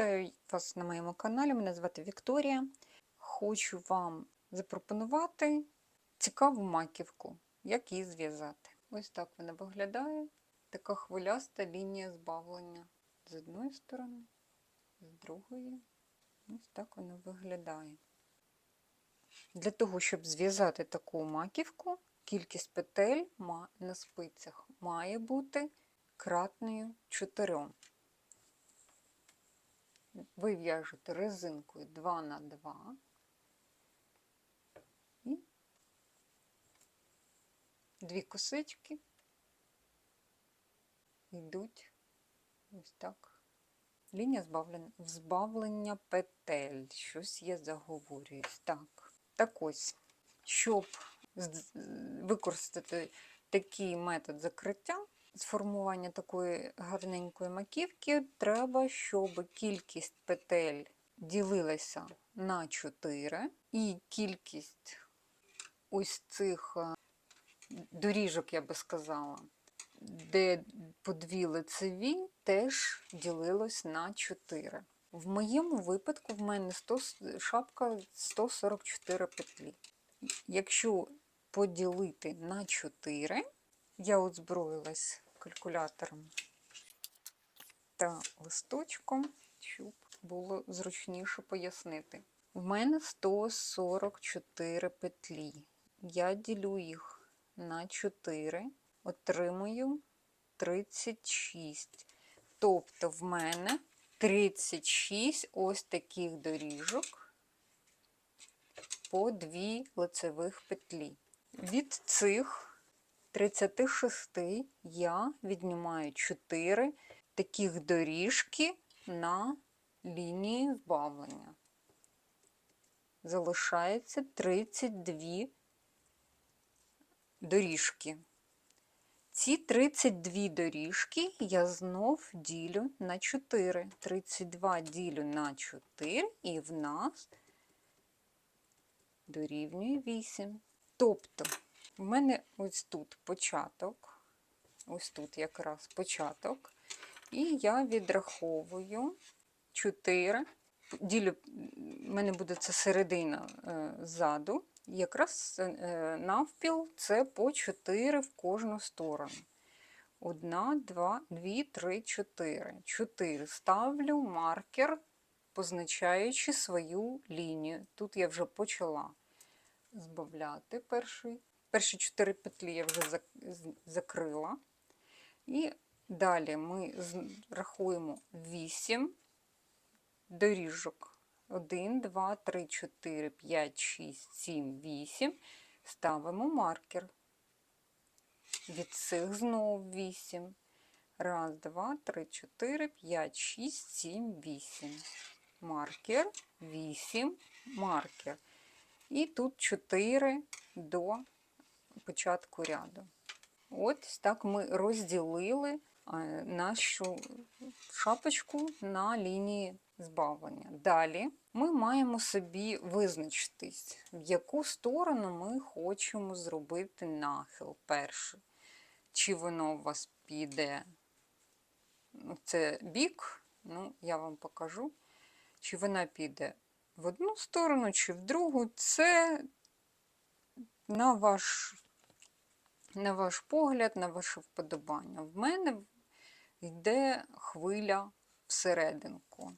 Вітаю вас на моєму каналі. Мене звати Вікторія. Хочу вам запропонувати цікаву маківку, як її зв'язати. Ось так вона виглядає. Така хвиляста лінія збавлення з одної сторони, з другої. Ось так воно виглядає. Для того, щоб зв'язати таку маківку, кількість петель на спицях має бути кратною 4. Ви в'яжете резинкою 2 на 2 і дві косички йдуть ось так. Лінія збавлення, збавлення петель. Щось я заговорююсь. Так. Так ось, щоб використати такий метод закриття, з формування такої гарненької маківки, треба, щоб кількість петель ділилася на 4, і кількість ось цих е, доріжок, я би сказала, де по дві лицеві, теж ділилось на 4. В моєму випадку в мене 100, шапка 144 петлі. Якщо поділити на 4, я озброїлась калькулятором та листочком, щоб було зручніше пояснити. В мене 144 петлі. Я ділю їх на 4, отримую 36. Тобто в мене 36 ось таких доріжок по 2 лицевих петлі. Від цих 36 я віднімаю 4 таких доріжки на лінії збавлення. Залишається 32 доріжки. Ці 32 доріжки я знов ділю на 4. 32 ділю на 4 і в нас дорівнює 8. Тобто, в мене ось тут початок, ось тут якраз початок, і я відраховую 4, ділю, в мене буде це середина е, ззаду, якраз е, навпіл це по 4 в кожну сторону. Одна, два, дві, три, чотири. Чотири. Ставлю маркер, позначаючи свою лінію. Тут я вже почала збавляти перший. Перші чотири петлі я вже закрила. І далі ми рахуємо 8 доріжок. 1, 2, 3, 4, 5, 6, 7, 8. Ставимо маркер. Від цих знову 8. Раз, два, три, чотири, п'ять, шість, сім, вісім. Маркер, 8, маркер. І тут 4 до початку ряду. Ось так ми розділили е, нашу шапочку на лінії збавлення. Далі ми маємо собі визначитись, в яку сторону ми хочемо зробити нахил перший. Чи воно у вас піде ну, це бік, ну, я вам покажу, чи вона піде в одну сторону, чи в другу. Це на ваш, на ваш погляд, на ваше вподобання. В мене йде хвиля всерединку.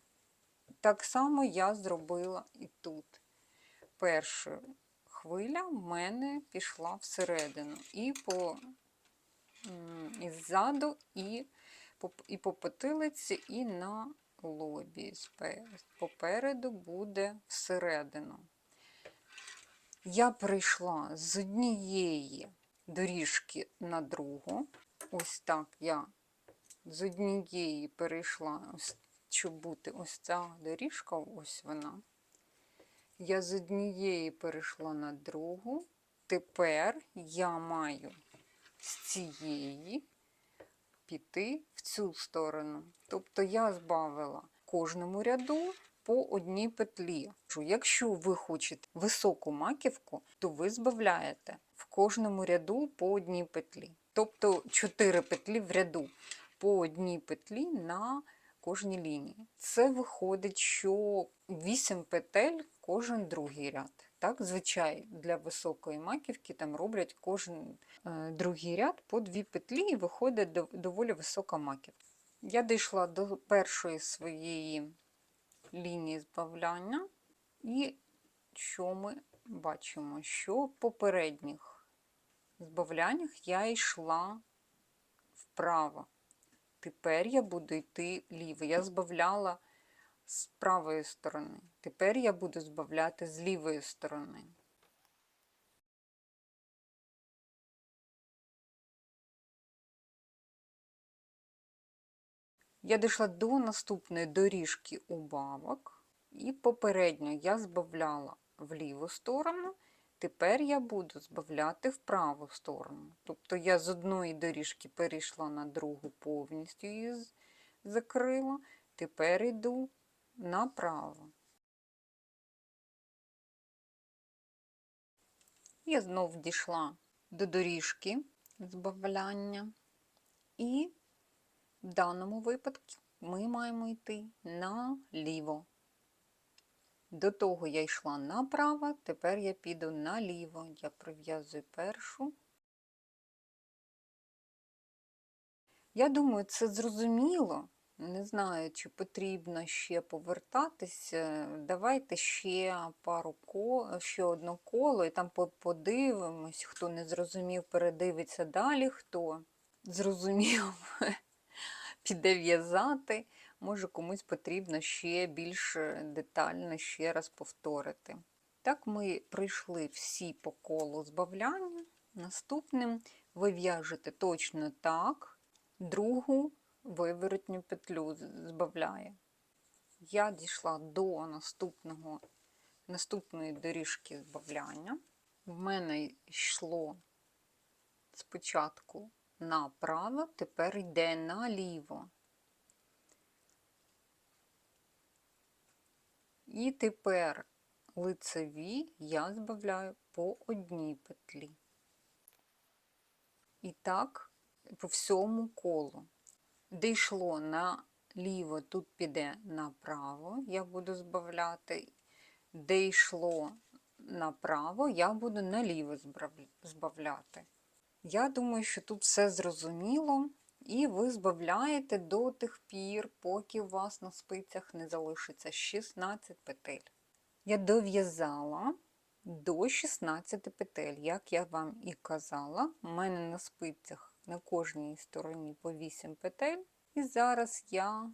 Так само я зробила і тут. Перша хвиля в мене пішла всередину. І по і ззаду, і і по потилиці, і на лобі. Попереду буде всередину. Я прийшла з однієї доріжки на другу. Ось так я з однієї перейшла, щоб бути ось ця доріжка, ось вона. Я з однієї перейшла на другу. Тепер я маю з цієї піти в цю сторону. Тобто я збавила кожному ряду по одній петлі. Якщо ви хочете високу маківку, то ви збавляєте в кожному ряду по одній петлі. Тобто 4 петлі в ряду по одній петлі на кожній лінії. Це виходить, що 8 петель кожен другий ряд. Так, звичай для високої маківки там роблять кожен е, другий ряд по дві петлі і виходить дов- доволі висока маківка. Я дійшла до першої своєї лінії збавляння, і що ми бачимо? Що в попередніх збавляннях я йшла вправо. Тепер я буду йти ліво. Я збавляла з правої сторони. Тепер я буду збавляти з лівої сторони. Я дійшла до наступної доріжки убавок, і попередньо я збавляла в ліву сторону, тепер я буду збавляти в праву сторону. Тобто я з одної доріжки перейшла на другу, повністю її закрила, тепер йду направо. Я знов дійшла до доріжки збавляння, і в даному випадку ми маємо йти наліво. До того я йшла направо, тепер я піду наліво. Я прив'язую першу. Я думаю, це зрозуміло. Не знаю, чи потрібно ще повертатися. Давайте ще пару коло, ще одне коло, і там подивимось, хто не зрозумів, передивиться далі, хто зрозумів, піде в'язати. Може, комусь потрібно ще більш детально ще раз повторити. Так, ми пройшли всі по колу збавляння. Наступним ви в'яжете точно так, другу виворотню петлю збавляє. Я дійшла до наступного, наступної доріжки збавляння. В мене йшло спочатку направо, тепер йде наліво. І тепер лицеві я збавляю по одній петлі. І так по всьому колу. Де йшло наліво, тут піде направо, я буду збавляти. Де йшло направо, я буду наліво збавляти. Я думаю, що тут все зрозуміло, і ви збавляєте до тих пір, поки у вас на спицях не залишиться 16 петель. Я дов'язала до 16 петель, як я вам і казала. У мене на спицях на кожній стороні по 8 петель. І зараз я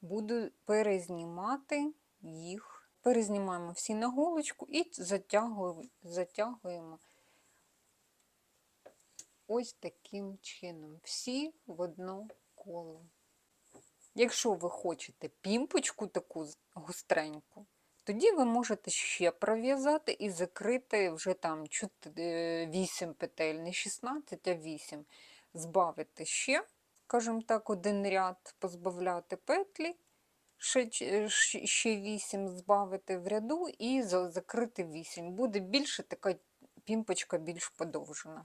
буду перезнімати їх. Перезнімаємо всі на голочку і затягуємо, затягуємо ось таким чином. Всі в одно коло. Якщо ви хочете пімпочку таку гостреньку, тоді ви можете ще пров'язати і закрити вже там 8 петель, не 16, а 8. Збавити ще, скажімо так, один ряд, позбавляти петлі, ще, ще 8 збавити в ряду і закрити 8. Буде більше така пімпочка більш подовжена.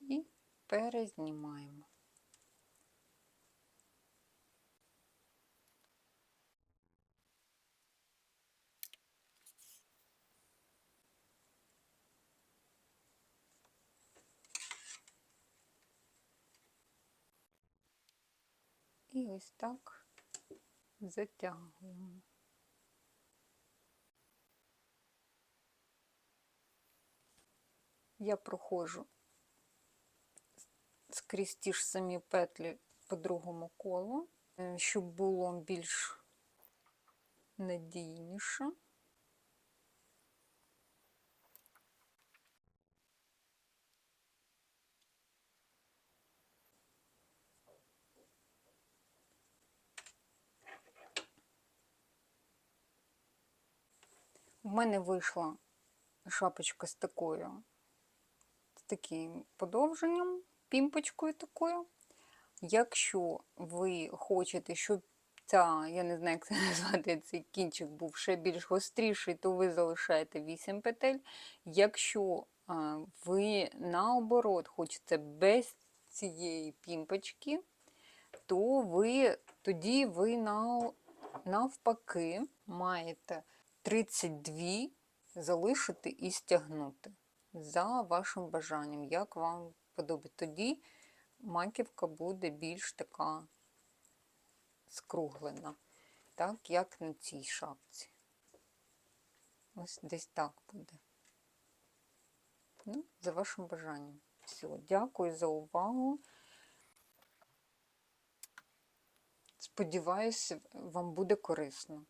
І перезнімаємо. І ось так затягуємо. Я проходжу скрізь ті ж самі петлі по другому колу, е, щоб було більш надійніше. В мене вийшла шапочка з такою, з таким подовженням, пімпочкою такою. Якщо ви хочете, щоб ця, я не знаю, як це назвати, цей кінчик був ще більш гостріший, то ви залишаєте 8 петель. Якщо ви наоборот хочете без цієї пімпочки, то ви тоді ви нав- навпаки маєте 32 залишити і стягнути за вашим бажанням, як вам подобається. Тоді маківка буде більш така скруглена, так як на цій шапці. Ось десь так буде. Ну, за вашим бажанням. Все, дякую за увагу. Сподіваюся, вам буде корисно.